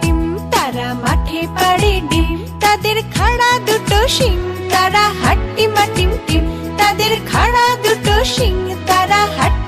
Team তারা মাঠে পাড়ে ডিম। তাদের খাড়া দুটো তারা হাট্টি তাদের খাড়া দুটো শিং, তারা হাট্টি